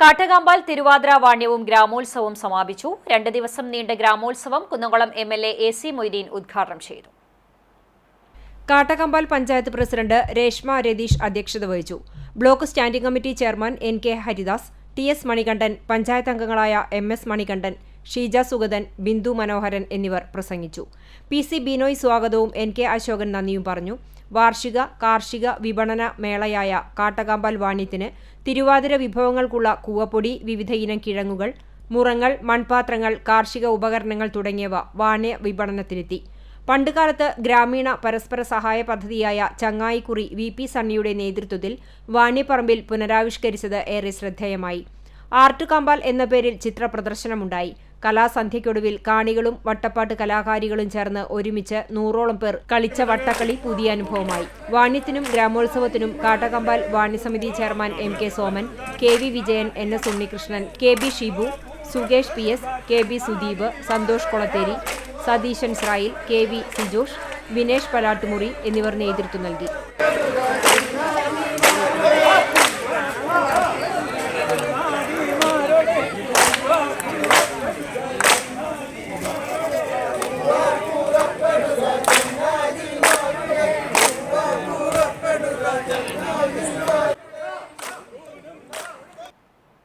കാട്ടകാമ്പാൽ തിരുവാതിര വാണ്യവും ഗ്രാമോത്സവവും സമാപിച്ചു. രണ്ട് ദിവസം നീണ്ട ഗ്രാമോത്സവം Kunnamkulam M L A A C Moideen ഉദ്ഘാടനം ചെയ്തു. കാട്ടകമ്പാൽ പഞ്ചായത്ത് പ്രസിഡന്റ് രേഷ്മ രതീഷ് അധ്യക്ഷത വഹിച്ചു. Block standing committee chairman N K Haridas T S Manikandan panchayat അംഗങ്ങളായ എം എസ് മണികണ്ഠൻ ഷീജ സുഗതൻ ബിന്ദു മനോഹരൻ എന്നിവർ പ്രസംഗിച്ചു. പി സി ബിനോയ് സ്വാഗതവും എൻ കെ അശോകൻ നന്ദിയും പറഞ്ഞു. വാർഷിക കാർഷിക വിപണന മേളയായ കാട്ടകാമ്പാൽ വാണ്യത്തിന് തിരുവാതിര വിഭവങ്ങൾക്കുള്ള കൂവപ്പൊടി വിവിധ ഇനം കിഴങ്ങുകൾ മുറങ്ങൾ മൺപാത്രങ്ങൾ കാർഷിക ഉപകരണങ്ങൾ തുടങ്ങിയവ വാണ്യ വിപണനത്തിനെത്തി. പണ്ടുകാലത്ത് ഗ്രാമീണ പരസ്പര സഹായ പദ്ധതിയായ ചങ്ങായിക്കുറി വി പി സണ്ണിയുടെ നേതൃത്വത്തിൽ വാണ്യപ്പറമ്പിൽ പുനരാവിഷ്കരിച്ചത് ഏറെ ശ്രദ്ധേയമായി. ആർട്ട് കമ്പാൽ എന്ന പേരിൽ ചിത്ര പ്രദർശനമുണ്ടായി കലാസന്ധ്യയ്ക്കൊടുവിൽ കാണികളും വട്ടപ്പാട്ട് കലാകാരികളും ചേർന്ന് ഒരുമിച്ച് നൂറോളം പേർ കളിച്ച വട്ടക്കളി പുതിയ അനുഭവമായി. വാണ്യത്തിനും ഗ്രാമോത്സവത്തിനും Kattakampal വാണ്യസമിതി chairman M K Soman K V Vijayan N S Unnikrishnan K B Shibu Sukesh P S K B Sudeep Santhosh Kolatheri Satheesan Srayil K V Sijosh Vinesh Palattumuri എന്നിവർ നേതൃത്വം നൽകി.